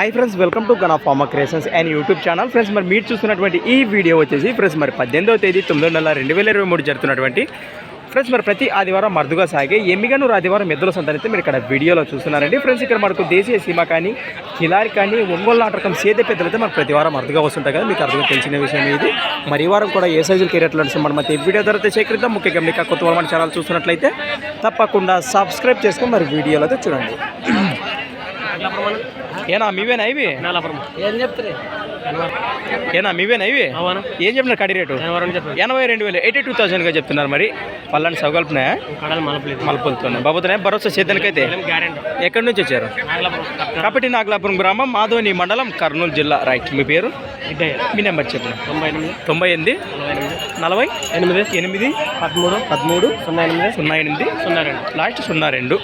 Hi friends welcome to Gana farmer creations and YouTube channel friends మరి మీరు చూస్తున్నటువంటి ఈ వీడియో వచ్చేసి ఫ్రెండ్స్ మరి పద్దెనిమిదవ తేదీ తొమ్మిదో నెల రెండు వేల ఇరవై మూడు జరుగుతున్నటువంటి ఫ్రెండ్స్ మరి ప్రతి ఆదివారం మరుదుగా సాగే ఎమ్మిగనూరు ఆదివారం ఎద్దుల సంతానైతే మీరు ఇక్కడ వీడియోలో చూస్తున్నారండి. ఫ్రెండ్స్ ఇక్కడ మనకు దేశీయ సీమ కానీ కిలారి కానీ ఒంగోలు నాటకం సేద పెద్దలైతే అయితే మనకు ప్రతి వారం అరుదుగా వస్తుంటాయి కదా మీకు అర్థం తెలిసిన విషయం ఇది. మరి వారం కూడా ఏ సైజులు కెరియట్లు నడిచి మనం అయితే వీడియో ద్వారా సేకరిద్దాం. ముఖ్యంగా మీకు కొత్త వారం ఛానల్ చూస్తున్నట్లయితే తప్పకుండా సబ్స్క్రైబ్ చేసుకొని మరి వీడియోలో అయితే చూడండి. ఏనా మీవేనా ఇవి? ఏం చెప్తారు ఏనా మీవేనా ఇవి? అవును. ఏం చెప్తున్నారు కడి రేటు? ఎనభై రెండు వేలు. ఎయిటీ టూ థౌసండ్గా చెప్తున్నారు మరి. పల్లని మలపలేదు మలుపులుతున్నాయి బాబుతున్నాయి భరోసా గ్యారెంటీ? ఎక్కడి నుంచి వచ్చారు? కాబట్టి నాగలాపురం గ్రామం మాధవని మండలం కర్నూలు జిల్లా. రైట్. మీ పేరు? మీ నెంబర్ చెప్పండి. తొంభై ఎనిమిది. నలభై? ఎనిమిది. ఎనిమిది? పదమూడు. పదమూడు? సున్నా ఎనిమిది. సున్నా ఎనిమిది. సున్నా రెండు. లాస్ట్ సున్నా రెండు.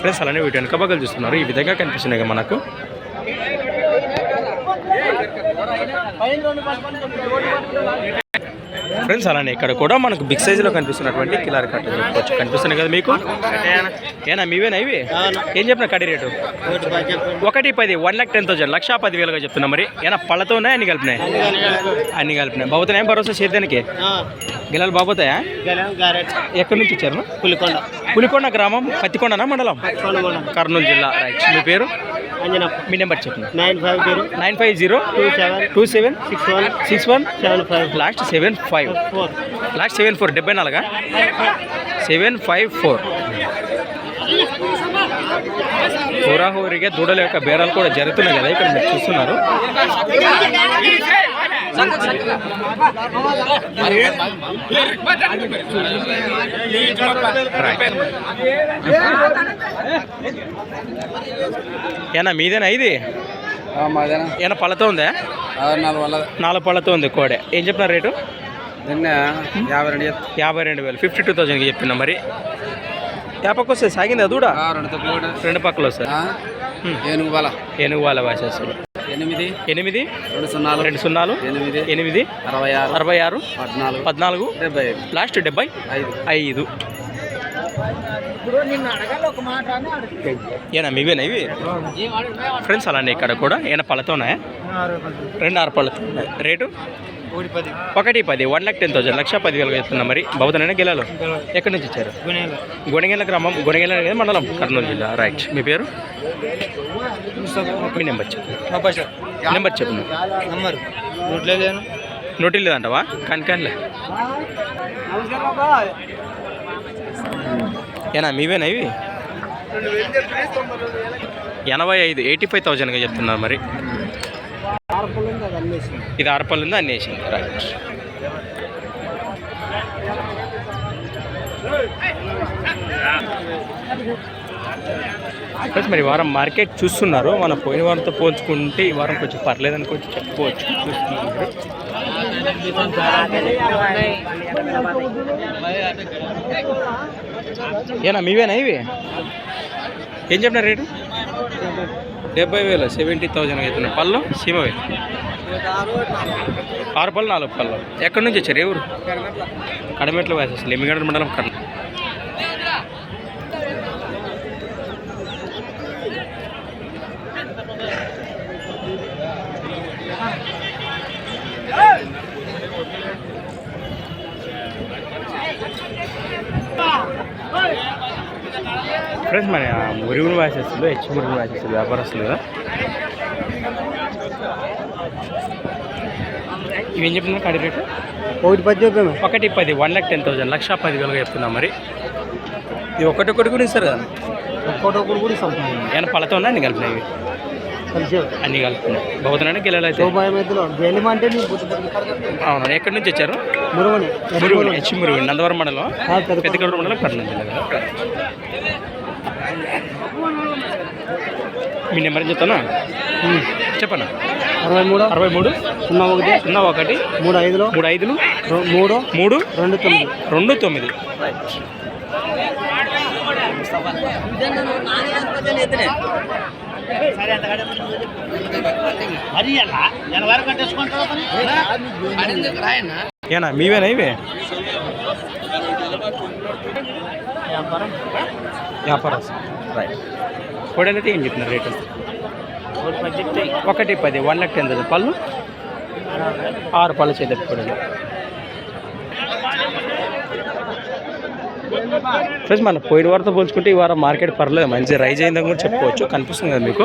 ఫ్రెండ్స్ అలానే వీటి వెనుక పక్కలు చూస్తున్నారు. ఈ విధంగా కనిపిస్తున్నాయి మనకు. ఫ్రెండ్స్ అలానే ఇక్కడ కూడా మనకు బిగ్ సైజులో కనిపిస్తున్నటువంటి కిలార్ కట్ట చెప్పుకోవచ్చు కనిపిస్తున్నాయి కదా మీకు? ఏనా మీవేనా ఇవి? ఏం చెప్పిన కడి రేటు? ఒకటి పది వన్ లాక్ టెన్ థౌసండ్ లక్ష పది వేలుగా చెప్తున్నా మరి. ఏనా పళ్ళతో ఉన్నాయి అన్ని కలిపినాయి? అన్ని కలిపినాయి. బాబుతున్నాయి భరోసా చేద్దానికి గిలాలు బాబోతాయా ఎక్కడి నుంచి వచ్చారు పులికొండ. పులికొండ గ్రామం పత్తికొండనా మండలం. కర్నూలు జిల్లా రైట్. మీ పేరు? మీ నెంబర్ చెప్పండి. Nine five zero nine five zero two seven two seven six one six one seven five last seven five. Four last seven four డెబ్బై నాలుగా? Seven five four. హోరాహోరీగా దూడల యొక్క బేరాలు కూడా జరుగుతున్నాయి కదా ఇక్కడ మీరు చూస్తున్నారు. ఏనా మీదేనా ఇది? మాదేనా? ఏనా పళ్ళతో ఉందా? నాలుగు పళ్ళతో ఉంది కోడే. ఏం చెప్పిన రేటు? యాభై రెండు యాభై రెండు వేలు. ఫిఫ్టీ టూ థౌసండ్కి చెప్తున్నా మరి. యాపకు వస్తే సాగిందా రెండు తొక్కులు రెండు పక్కలు వస్తాయి. ఏనుగు బల ఏనుగు వాళ్ళ వాసేస్తారు ఎనిమిది ఎనిమిది రెండు సున్నాలు రెండు సున్నాలు ఎనిమిది ఎనిమిది అరవై ఆరు అరవై ఆరు పద్నాలుగు పద్నాలుగు డెబ్బై ఐదు. లాస్ట్ డెబ్బై ఐదు. ఐదు. ఏనా మీవేనా ఇవి? ఫ్రెండ్స్ అలానే ఇక్కడ కూడా? ఏమైనా పళ్ళతో ఉన్నాయా రెండు ఆరు పళ్ళతో ఉన్నాయి రేటు? ఒకటి పది. వన్ లాక్ టెన్ థౌసండ్ లక్ష పదివేలుగా చెప్తున్నా మరి. బహుతనైనా గెలాలు? ఎక్కడి నుంచి ఇచ్చారు గొడగెల గ్రామం అనేది మండలం కర్నూలు జిల్లా. రైట్ మీ పేరు? మీ నెంబర్ చెప్పు. నెంబర్ చెప్పు. నంబర్. నోటి లేదంటవా? కానీ కానిలే ఏనా మీవేనా ఇవి? ఎనభై ఐదు ఎయిటీ ఫైవ్ థౌజండ్గా చెప్తున్నారు మరి. ఇది అరపల్లి ఉంది అన్నీ వేసింది రైట్ మరి వారం మార్కెట్ చూస్తున్నారు. మన పోయిన వారంతో పోల్చుకుంటే ఈ వారం కొంచెం పర్లేదని కొంచెం చెప్పుకోవచ్చు. చూస్తున్నారు ఏనా మీవేనా ఇవి? ఏం చెప్పిన రేటు? డెబ్బై వేలు సెవెంటీ థౌజండ్ అవుతున్నాయి పళ్ళు? సీమవే ఆరు పళ్ళు నాలుగు పళ్ళు. ఎక్కడి నుంచి వచ్చారు? ఎవరు కడమెట్ల వయసు అసలు ఎమ్మిగడ్డ మండలం కర్ణ ఫ్రెండ్స్ మన మురుగుని వాసేస్తుంది హెచ్చు మురుగుని వాసేస్తుంది వ్యాపారస్తులు కదా? ఇవేం చెప్తున్నా కడి రేటు? ఒకటి పది చెప్పాము ఒకటి పది వన్ లాక్ టెన్ థౌసండ్ లక్ష పది వేలుగా చెప్తున్నా మరి. ఇది ఒకటి ఒకటి కూడా ఇస్తారు కదా? ఒక్కొక్కటి ఒకటి కూడా ఇస్తాం. ఏమైనా పళ్ళతో ఉన్నా అన్ని కలిపినాయి ఇవి అన్ని కలిపినాయి బహుతనాన్ని గెలలు అయితే. రూపాయి మధ్యలో గెలిమంటే నీ బుద్ధి అవును ఎక్కడి నుంచి వచ్చారు? మురుగని మురుగు హెచ్ మురుగు నందవరం మండలం. ఆ, పెద్ద పెద్దగడ మండలం కర్నూలు జిల్లా మీ నెంబర్ చెప్తానా? ఉమ్. చెప్పనా? అరవై మూడు అరవై మూడు సున్నా ఒకటి సున్నా ఒకటి మూడు ఐదులో మూడు ఐదులు మూడు మూడు రెండు తొమ్మిది. రెండు తొమ్మిది. ఏనా మీవేనా ఇవి? వ్యాపారం. రైట్ కోడలు అయితే ఏం చెప్తున్నారు రేటు? ఒకటి పది వన్ లాక్ టెన్ థౌసండ్. పళ్ళు? ఆరు పళ్ళు చేద్దాం కోడలు ఫ్రెండ్స్ మన పోయిన వారితో పోల్చుకుంటే ఈ వారం మార్కెట్ పర్లేదు. మంచి రైజ్ అయిందని కూడా చెప్పుకోవచ్చు. కనిపిస్తుంది కదా మీకు.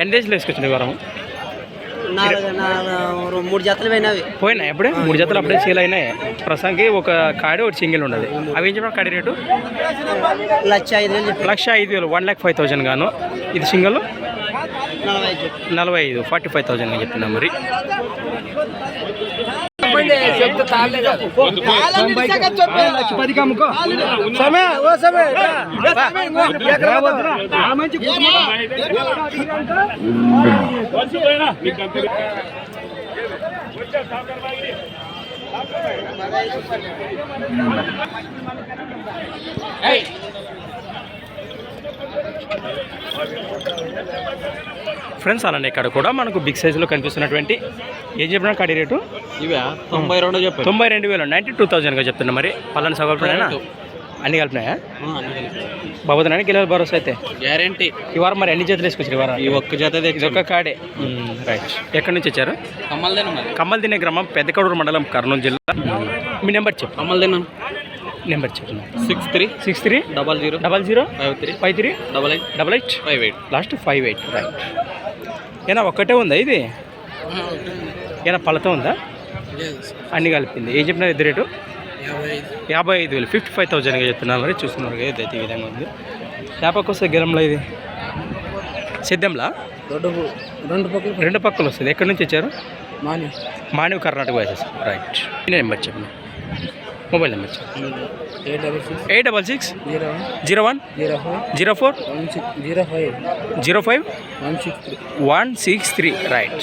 ఎన్ని డేస్లో వేసుకొచ్చింది ఈ వారం? మూడు జతలు పోయినవి పోయినా ఎప్పుడే మూడు జతలు అప్పుడే సేల్ అయినాయి. ప్రస్తుతానికి ఒక కాడి ఒకటి సింగిల్ ఉండదు అవి ఏం చెప్పిన కాడి రేటు? లక్ష ఐదు వేలు లక్ష ఐదు వేలు వన్ ల్యాక్ ఫైవ్ థౌజండ్ గాను. ఇది సింగిల్? నలభై ఐదు. చెప్పి నలభై ఐదు ఫార్టీ ఫైవ్ థౌజండ్ అని చెప్తున్నా మరి. పదికి అమ్ముకో సమయ ఓ సమయ Hey! ఫ్రెండ్స్ అలానే ఇక్కడ కూడా మనకు బిగ్ సైజులో కనిపిస్తున్నటువంటి ఏం చెప్పిన కాడి రేటు? ఇవే తొంభై రెండు చెప్పి తొంభై రెండు వేలు నైంటీ టూ థౌజండ్గా చెప్తున్నా మరి. పలానా సగల్పినాయా అన్ని కలిపినాయా? బాబోతున్నాయని గిల్లల భరోసా అయితే? గ్యారంటీ. ఈ వారం మరి ఎన్ని జతలు వేసుకొచ్చారు ఈ వారం ఈ ఒక్క జత ఒక్క కాడే. రైట్ ఎక్కడి నుంచి వచ్చారు? కమ్మల్ తినే గ్రామం పెద్దకడూరు మండలం కర్నూలు జిల్లా. మీ నెంబర్ చెప్పు. కమ్మల్దేనా నెంబర్ చెప్పు. Six three. Six three. Double zero. Double zero. Five three. Five three. Double eight. Double eight. Five eight. Last five eight. Right. ఏనా ఒక్కటే ఉందా ఇది? ఏనా పళ్ళతో ఉందా? అన్ని కలిపింది. ఏం చెప్పినారు ఇద్దరు రేటు? యాభై ఐదు. యాభై ఐదు వేలు. ఫిఫ్టీ ఫైవ్ థౌజండ్గా చెప్తున్నారు మరి. చూస్తున్నారు కదా ఇదైతే ఈ విధంగా ఉంది. చేపకు వస్తే గెలంలో ఇది? సిద్ధంలా? రెండు రెండు పక్కలు రెండు పక్కలు వస్తుంది. ఎక్కడి నుంచి వచ్చారు? మాని మానవ్ కర్ణాటక వేసేసి రైట్. మీ నెంబర్ చెప్పండి mobile number eight double six. Eight double six? Zero one. Zero four. Zero five. Zero five? One six three. One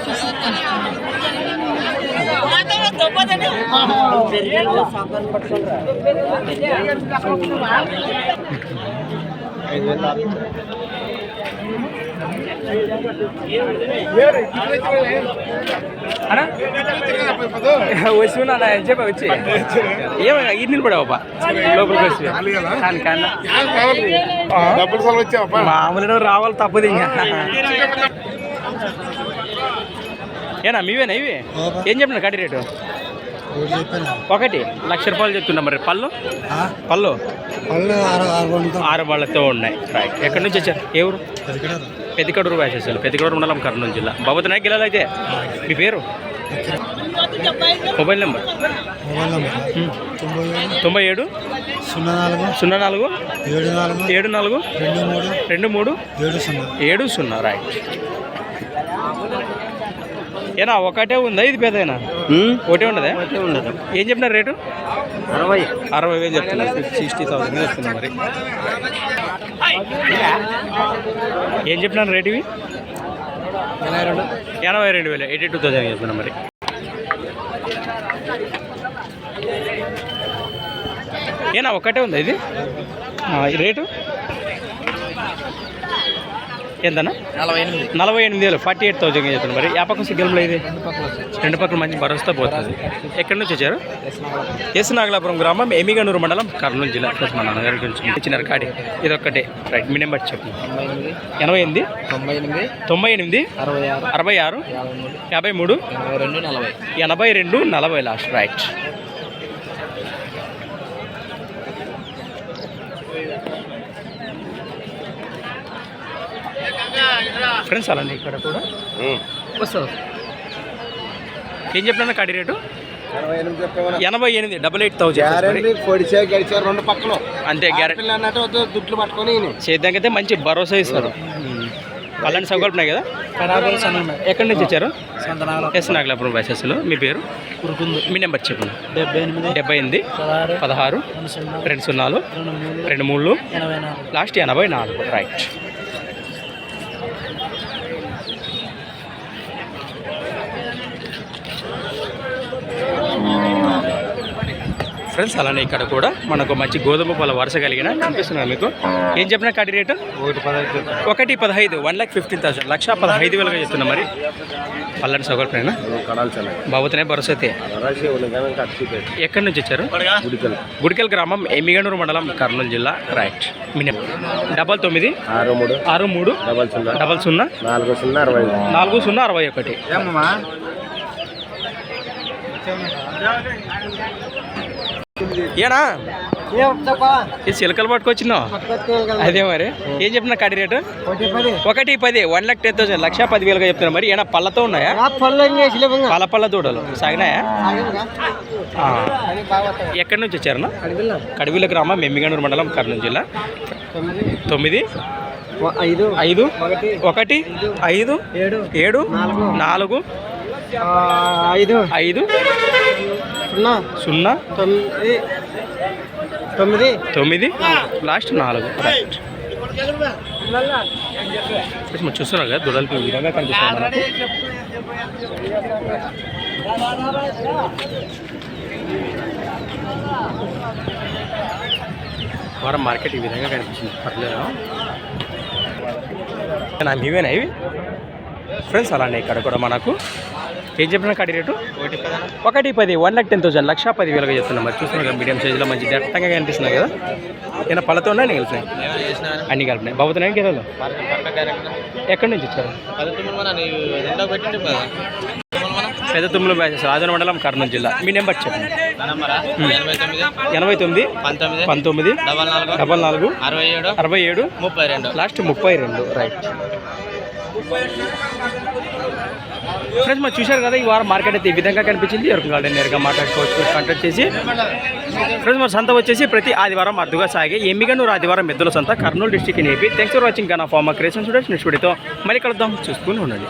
six three right అన్నా వచ్చి ఉన్నా చెప్ప వచ్చి. ఏమో ఈ నిలబడావా లోపలికి వచ్చి. కానీ మామూలు రావాలి తప్పదు ఇంకా. ఏనా మీవేనా ఇవి? ఏం చెప్పిన కడి రేటు? ఒకటి. లక్ష రూపాయలు చెప్తున్నా మరి. పళ్ళు? పళ్ళు? పళ్ళు ఆరు వాళ్ళతో ఉన్నాయి. రైట్ ఎక్కడి నుంచి వచ్చారు? ఏ ఊరు? పెద్దకడూరు వేసేసారు. పెద్దకడూరు మండలం కర్నూలు జిల్లా. బాబుతున్నాయి గిల్లలు అయితే? మీ పేరు? Mobile number. Mobile number. తొంభై ఏడు. సున్నా నాలుగు. సున్నా నాలుగు? ఏడు నాలుగు. ఏడు నాలుగు? రెండు మూడు. రెండు మూడు? ఏడు సున్నా. ఏడు సున్నా రైట్ ఏనా ఒకటే ఉందా? ఇది పెద్దనా ఒకటే ఉండదా? ఉండదు. ఏం చెప్పినారు రేటు? అరవై. అరవై వేలు చెప్తున్నారు. సిక్స్టీ థౌసండ్ చెప్తున్నా మరి. ఏం చెప్పినారు రేటు ఇవి? ఎనభై రెండు. ఎనభై రెండు వేలు ఎయిటీ టూ థౌసండ్ చెప్తున్నా మరి. ఏనా ఒక్కటే ఉందా ఇది? రేటు? ఎంతనా? నలభై ఎనిమిది. నలభై ఎనిమిది వేలు ఫార్టీ ఎయిట్ థౌసండ్ చెప్తున్నారు మరి. ఏ పక్క సిగ్నల్ ఇది? రెండు పక్కల మంచి భరోసా పోతుంది. ఎక్కడి నుంచి వచ్చారు? ఎస్ నాగలాపురం. గ్రామం ఎమిగనూరు మండలం కర్నూలు జిల్లా. మా నాన్నగారి గురించి ఇచ్చినారు కాడి. ఇది ఒక్కటే రైట్ మీ నెంబర్ చెప్పండి. ఎనభై ఎనిమిది? తొంభై ఎనిమిది. తొంభై ఎనిమిది? అరవై ఆరు. అరవై ఆరు? యాభై మూడు. యాభై మూడు? ఎనభై రెండు నలభై. ఎనభై రెండు నలభై లాస్ట్ రైట్ ఫ్రెండ్స్ అలానే ఇక్కడ కూడా. వస్తుంది ఏం చెప్పినా కాడి రేటు? ఎనభై ఎనిమిది డబల్ ఎయిట్ గడిచే రెండు పక్కలు. అంతే గ్యారెంటీ అన్నట్టు దుడ్లు పట్టుకొని. చేద్దాకైతే మంచి భరోసా ఇస్తారు. పల్లండి సగొల్పున్నాయి కదా? ఎక్కడి నుంచి వచ్చారు? ఎస్ నాగలాపురం వైసెస్లో మీ పేరు? మీ నెంబర్ చెప్పండి. డెబ్బై ఎనిమిది డెబ్బై ఎనిమిది పదహారు రెండు సున్నాలు రెండు మూడు లాస్ట్ ఎనభై నాలుగు. Right Thank you. ఫ్రెండ్స్ అలానే ఇక్కడ కూడా మనకు మంచి గోధుమ పాల వరుస కలిగిన కనిపిస్తున్నాను మీకు. ఏం చెప్పిన కడి రేటు? ఒకటి పదహైదు. ఒకటి పదహైదు వన్ ల్యాక్ ఫిఫ్టీన్ థౌసండ్ లక్ష పదహైదు వేలుగా చెప్తున్నా మరి. పల్లని సౌకర్యం కడాలి చెన్నై బాబుతనే భరోసా కట్టిపోయి ఎక్కడి నుంచి వచ్చారు? గుడికల్ గుడికల్ గ్రామం ఎమ్మిగనూరు మండలం కర్నూలు జిల్లా రైట్. మినిమం డబల్ తొమ్మిది ఆరు మూడు. ఆరు మూడు డబల్ సున్నా. డబల్ సున్నా. నాలుగు సున్నా అరవై నాలుగు సున్నా అరవై ఒకటి. ఏనా? ఈ చిలకలు పట్టుకొచ్చినావు? అదే మరి. ఏం చెప్పిన కడి రేటు? ఒకటి పది. వన్ లాక్ టెన్ థౌసండ్ లక్ష పది వేలుగా చెప్తున్నా మరి. ఏనా పళ్ళతో ఉన్నాయా? పళ్ళ పళ్ళ దూడలు సాగినాయా. ఎక్కడి నుంచి వచ్చారన్నా కడివిల గ్రామం మెమ్మిగనూరు మండలం కర్నూలు జిల్లా. తొమ్మిది. ఐదు. ఐదు. ఒకటి. ఐదు. ఏడు. నాలుగు. ఐదు. ఐదు. సున్నా. సున్నా. తొమ్మిది. తొమ్మిది. తొమ్మిది. లాస్ట్ నాలుగు. రైట్ మనం చూస్తున్నారు కదా దుడలకు ఈ విధంగా కనిపిస్తుంది మనకు. వారం మార్కెట్ ఈ విధంగా కనిపిస్తుంది. పర్లేదు. నా మీవేనా ఇవి? ఫ్రెండ్స్ అలానే ఇక్కడ కూడా మనకు ఏం చెప్పిన కడి రేటు? ఒకటి పది వన్ లాక్ టెన్ థౌసండ్ లక్ష పది వేలుగా చెప్తున్నాం. మరి చూస్తున్నాం కదా మీడియం సైజులో మంచి దట్టంగా కనిపిస్తున్నాయి కదా. ఏమైనా పళ్ళతో ఉన్నాయి కలిపినాయి అన్ని కలిపినాయి బాబుతున్నాయి గేదెలు ఎక్కడి నుంచి వచ్చారు? పెద్ద తుమ్ములు బ్యాచెస్ రాజన మండలం కర్నూలు జిల్లా. మీ నెంబర్ చెప్పండి. ఎనభై తొమ్మిది పంతొమ్మిది పంతొమ్మిది డబల్ నాలుగు డబల్ నాలుగు అరవై ఏడు అరవై ఏడు ముప్పై రెండు. లాస్ట్ ముప్పై రెండు రైట్. ఫ్రెండ్స్ మనం చూశారు కదా ఈ వారం మార్కెట్ అయితే ఈ విధంగా కనిపించింది. ఎవరికి గార్డెన్ నేరుగా మాట్లాడుకోవచ్చు కాంటాక్ట్ చేసి ఫ్రెండ్స్ మన సంత వచ్చేసి ప్రతి ఆదివారం అర్థగా సాగే ఎమ్మిగనూరు ఆదివారం మెద్దుల సంత Kurnool district in thanks for watching Gana farmer creation students next వీడియోతో మళ్ళీ కలుద్దాం. చూసుకుని ఉండండి.